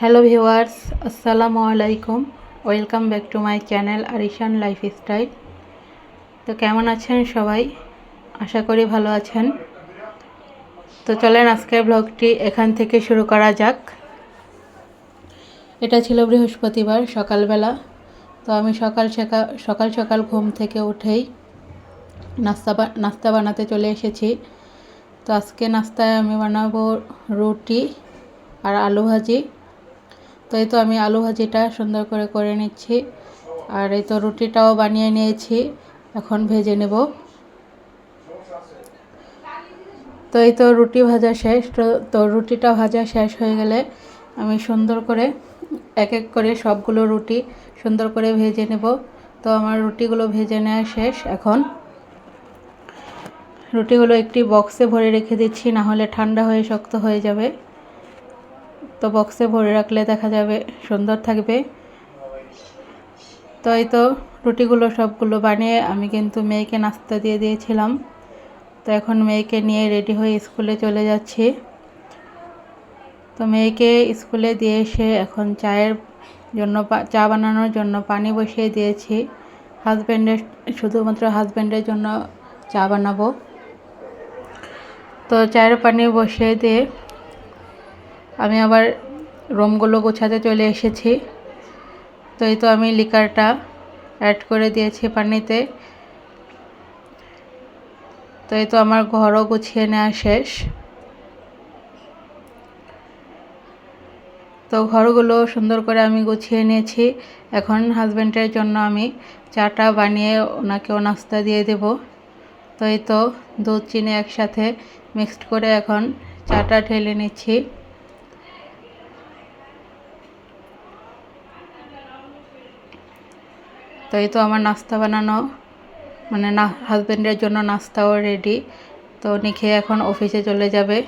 Hello viewers, আসসালামু আলাইকুম। Welcome back to my channel Arishan life lifestyle. তো কেমন আছেন সবাই? আশা করি ভালো আছেন। তো চলেন আজকের ব্লগটি এখান থেকে শুরু করা যাক। এটা ছিল বৃহস্পতিবার, সকালবেলা। তো আমি সকাল সকাল সকাল সকাল ঘুম থেকে উঠেই নাস্তা নাস্তা বানাতে চলে এসেছি। তো আজকে নাস্তায় আমি বানাবো রুটি আর আলু ভাজি। তো এই তো আমি আলু ভাজিটা সুন্দর করে করে নিচ্ছি। আর এই তো রুটিটাও বানিয়ে নিয়েছি। এখন ভেজে নেব। তো এই তো রুটি ভাজা শেষ। তো রুটিটা ভাজা শেষ হয়ে গেলে আমি সুন্দর করে এক এক করে সবগুলো রুটি সুন্দর করে ভেজে নেব। তো আমার রুটিগুলো ভেজে নেওয়া শেষ এখন। রুটিগুলো একটি বক্সে ভরে রেখে দিচ্ছি, না হলে ঠান্ডা হয়ে শক্ত হয়ে যাবে। তো বক্সে ভরে রাখলে দেখা যাবে সুন্দর থাকবে। তো এই তো রুটিগুলো সবগুলো বানিয়ে আমি কিন্তু মেয়েকে নাস্তা দিয়ে দিয়েছিলাম। তো এখন মেয়েকে নিয়ে রেডি হয়ে স্কুলে চলে যাচ্ছি। তো মেয়েকে স্কুলে দিয়ে এসে এখন চায়ের জন্য চা বানানোর জন্য পানি বসিয়ে দিয়েছি। হাজব্যান্ডের শুধুমাত্র হাজব্যান্ডের জন্য চা বানাবো। তো চায়ের পানি বসিয়ে দিয়ে আমি আবার রুমগুলো গোছাতে চলে এসেছি। তো এই তো আমি লিকারটা অ্যাড করে দিয়েছি পানিতে। তো এই তো আমার ঘরও গুছিয়ে নেওয়া শেষ। তো ঘরগুলো সুন্দর করে আমি গুছিয়ে নিয়েছি। এখন হাজব্যান্ডের জন্য আমি চাটা বানিয়ে ওনাকেও নাস্তা দিয়ে দেব। তো এই তো দুধ, চিনি একসাথে মিক্সড করে এখন চাটা ঢেলে নিচ্ছি। তো এই তো আমার নাস্তা বানানো মানে না হাজব্যান্ডের জন্য নাস্তাও রেডি তো উনি খেয়ে এখন অফিসে চলে যাবে।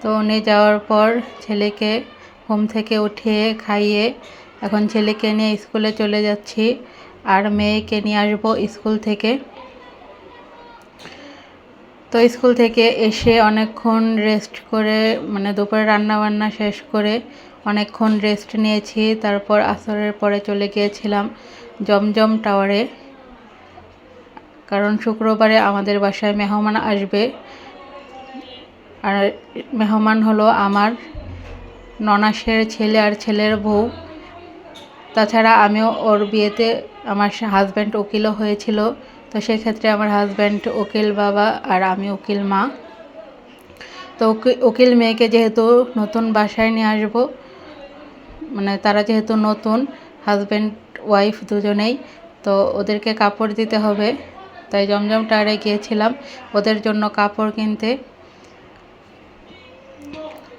তো উনি যাওয়ার পর ছেলেকে ঘুম থেকে উঠিয়ে খাইয়ে এখন ছেলেকে নিয়ে স্কুলে চলে যাচ্ছি আর মেয়েকে নিয়ে আসব স্কুল থেকে। তো স্কুল থেকে এসে অনেকক্ষণ রেস্ট করে মানে দুপুরে রান্না বান্না শেষ করে অনেকক্ষণ রেস্ট নিয়েছি, তারপর আসরের পরে চলে গিয়েছিলাম জমজম টাওয়ারে কারণ শুক্রবারে আমাদের বাসায় মেহমান আসবে। আর মেহমান হলো আমার ননাসের ছেলে আর ছেলের বউ। তাছাড়া আমিও ওর বিয়েতে আমার হাজব্যান্ড উকিলও হয়েছিল। তো সেক্ষেত্রে আমার হাজব্যান্ড উকিল বাবা আর আমি উকিল মা। তো উকিল মেয়েকে যেহেতু নতুন বাসায় নিয়ে আসব মানে তারা যেহেতু নতুন হাজব্যান্ড ওয়াইফ দুজনেই, তো ওদেরকে কাপড় দিতে হবে। তাই জমজম টায়ারে গিয়েছিলাম, ওদের জন্য কাপড় কিনতে।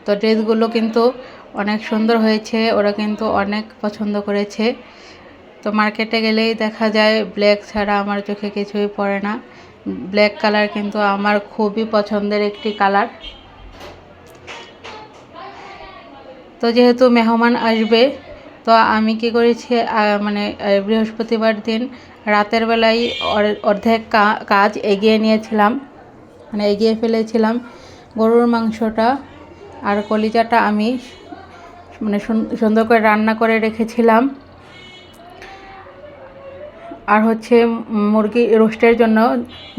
তো ড্রেসগুলো কিন্তু অনেক সুন্দর হয়েছে, ওরা কিন্তু অনেক পছন্দ করেছে। তো মার্কেটে গেলেই দেখা যায় ব্ল্যাক ছাড়া আমার চোখে কিছুই পড়ে না। ব্ল্যাক কালার কিন্তু আমার খুবই পছন্দের একটি কালার তো যেহেতু মেহমান আসবে, তো আমি কি করেছি মানে বৃহস্পতিবার দিন রাতের বেলায় অর্ধেক কাজ এগিয়ে নিয়েছিলাম। মানে এগিয়ে ফেলেছিলাম গরুর মাংসটা আর কলিজাটা আমি মানে সুন্দর করে রান্না করে রেখেছিলাম। আর হচ্ছে মুরগি রোস্টের জন্য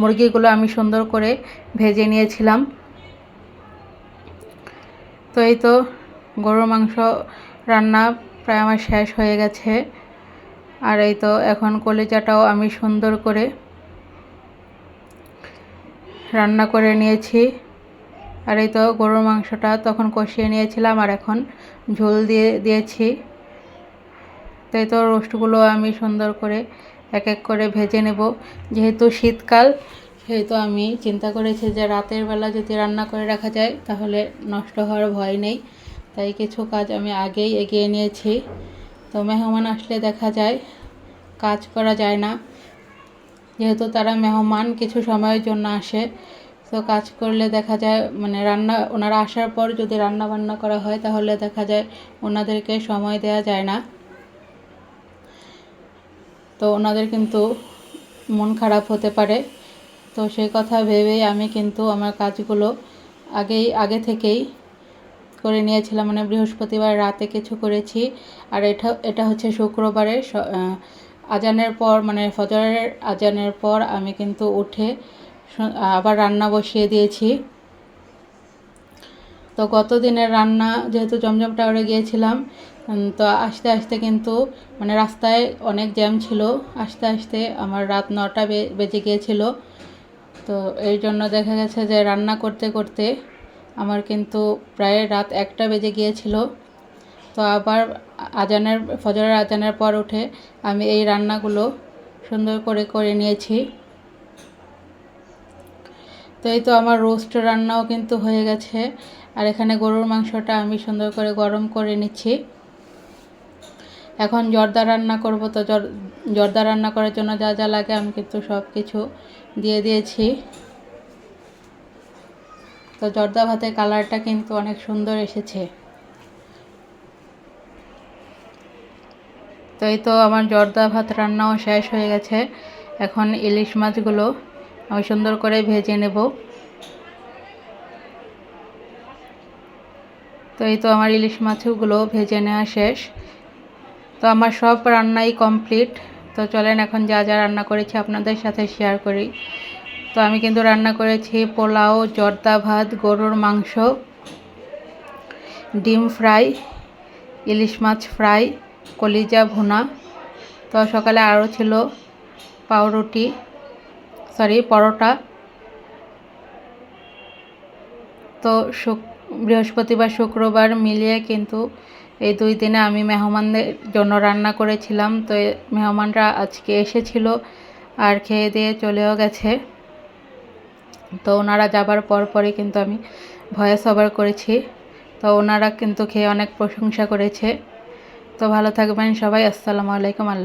মুরগিগুলো আমি সুন্দর করে ভেজে নিয়েছিলাম। তো এই তো গরুর মাংস রান্না প্রায় আমার শেষ হয়ে গেছে। আর এই তো এখন কলিজাটাও আমি সুন্দর করে রান্না করে নিয়েছি। আর এই তো গরুর মাংসটা তখন কষিয়ে নিয়েছিলাম আর এখন ঝোল দিয়ে দিয়েছি। তো এই তো রোস্টগুলো আমি সুন্দর করে এক এক করে ভেজে নেব। যেহেতু শীতকাল সেহেতু আমি চিন্তা করেছি যে রাতের বেলা যদি রান্না করে রাখা যায় তাহলে নষ্ট হওয়ার ভয় নেই। তাই কিছু কাজ আমি আগেই এগিয়ে নিয়েছি। তো মেহমান আসলে দেখা যায়, কাজ করা যায় না। যেহেতু তারা মেহমান, কিছু সময়ের জন্য আসে। তো কাজ করলে দেখা যায় মানে রান্না, ওনারা আসার পর যদি রান্না বান্না করা হয়, তাহলে দেখা যায় ওনাদেরকে সময় দেওয়া যায় না। তো ওনাদের কিন্তু মন খারাপ হতে পারে। তো সেই কথা ভেবেই আমি কিন্তু আমার কাজগুলো আগেই, আগে থেকেই করে নিয়েছিলাম মানে বৃহস্পতিবার রাতে কিছু করেছি। আর এটা এটা হচ্ছে শুক্রবারে আজানের পর মানে ফজরের আজানের পর আমি কিন্তু উঠে আবার রান্না বসিয়ে দিয়েছি। তো গত দিনের রান্না যেহেতু জমজম টাওয়ারে গিয়েছিলাম তো আস্তে আস্তে কিন্তু মানে রাস্তায় অনেক জ্যাম ছিল। আস্তে আস্তে আমার রাত নটা বেজে গিয়েছিল। তো এই জন্য দেখা গেছে যে রান্না করতে করতে আমার কিন্তু প্রায় রাত একটা বেজে গিয়েছিল। তো আবার আজানের, ফজরের আজানের পর উঠে আমি এই রান্নাগুলো সুন্দর করে করে নিয়েছি। তো এই তো আমার রোস্ট রান্নাও কিন্তু হয়ে গেছে। আর এখানে গরুর মাংসটা আমি সুন্দর করে গরম করে নিচ্ছি। এখন জর্দা রান্না করব, তো জর- জর্দা রান্না করার জন্য যা যা লাগে আমি কিন্তু সব কিছু দিয়ে দিয়েছি। তো জর্দা ভাতের কালারটা কিন্তু অনেক সুন্দর এসেছে। তো এই তো আমার জর্দা ভাত রান্নাও শেষ হয়ে গেছে। এখন ইলিশ মাছগুলো আমি সুন্দর করে ভেজে নেব। তো এই তো আমার ইলিশ মাছগুলো ভেজে নেওয়া শেষ। তো আমার সব রান্নাই কমপ্লিট। তো চলেন এখন যা যা রান্না করেছি আপনাদের সাথে শেয়ার করি। তো আমি কিন্তু রান্না করেছি পোলাও, জর্দা ভাত, গরুর মাংস, ডিম ফ্রাই, ইলিশ মাছ ফ্রাই, কলিজা ভুনা। তো সকালে আরও ছিল পাউরুটি, সরি, পরোটা। তো শুক, বৃহস্পতিবার, শুক্রবার মিলিয়ে কিন্তু এই দুই দিনে আমি মেহমানদের জন্য রান্না করেছিলাম। তো মেহমানরা আজকে এসেছিল আর খেয়ে দিয়ে চলেও গেছে। তো ওনারা যাবার পর পরে কিন্তু আমি ভয়েস ওভার করেছি। তো ওনারা কিন্তু খেয়ে অনেক প্রশংসা করেছে। তো ভালো থাকবেন সবাই। আসসালামু আলাইকুম, আল্লাহ